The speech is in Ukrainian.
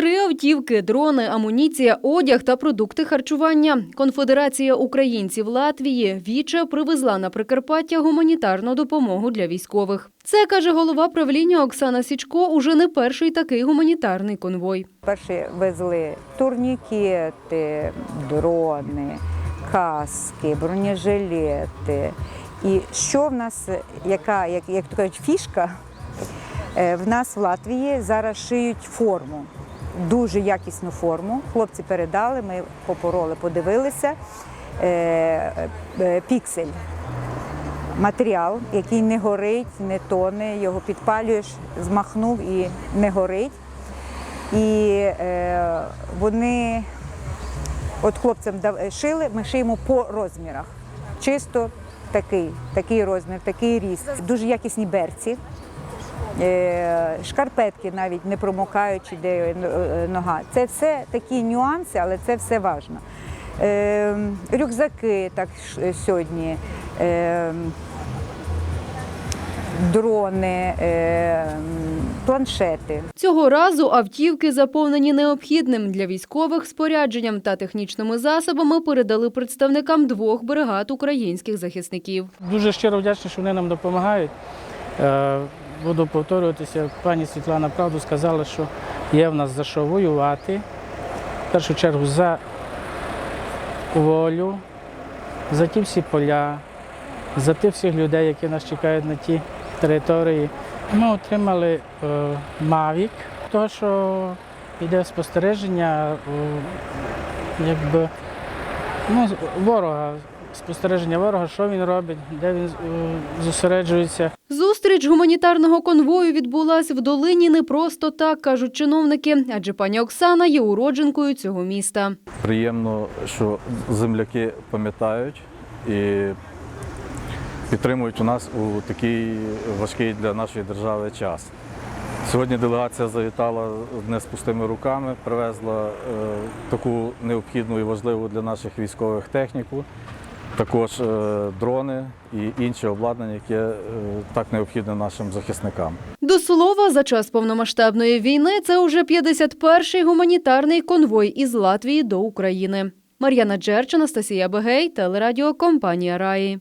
Три автівки, дрони, амуніція, одяг та продукти харчування. Конфедерація українців Латвії Віча привезла на Прикарпаття гуманітарну допомогу для військових. Це каже голова правління Оксана Січко. Уже не перший такий гуманітарний конвой. Перші везли турнікети, дрони, каски, бронежилети. І що в нас, яка, як, як то кажуть, фішка, Е, в нас в Латвії зараз шиють форму, дуже якісну форму. Хлопці передали, ми попороли, подивилися. Е, е, Піксель. Матеріал, який не горить, не тоне, його підпалюєш, змахнув і не горить. І е, вони, от хлопцям шили, ми шиємо по розмірах. Чисто такий, такий розмір, такий ріст. Дуже якісні берці. Е, шкарпетки навіть не промокаючи, де е, нога. Це все такі нюанси, але це все важливо. Е, рюкзаки так сьогодні. Е, дрони, е, планшети. Цього разу автівки, заповнені необхідним для військових спорядженням та технічними засобами, передали представникам двох бригад українських захисників. Дуже щиро вдячний, що вони нам допомагають. Буду повторюватися, пані Світлана правду сказала, що є в нас за що воювати. В першу чергу за волю, за ті всі поля, за тих всіх людей, які нас чекають на тій території. Ми отримали е, Мавік, тому що йде спостереження, е, якби ну, ворога, спостереження ворога, що він робить, де він е, зосереджується. Зустріч гуманітарного конвою відбулась в долині не просто так, кажуть чиновники, адже пані Оксана є уродженкою цього міста. Приємно, що земляки пам'ятають і підтримують у нас у такий важкий для нашої держави час. Сьогодні делегація завітала не з пустими руками, привезла е, таку необхідну і важливу для наших військових техніку, також е, дрони і інше обладнання, яке е, так необхідне нашим захисникам. До слова, за час повномасштабної війни це уже 51-й гуманітарний конвой із Латвії до України. Мар'яна Джерч, Анастасія Бегей, телерадіокомпанія Раї.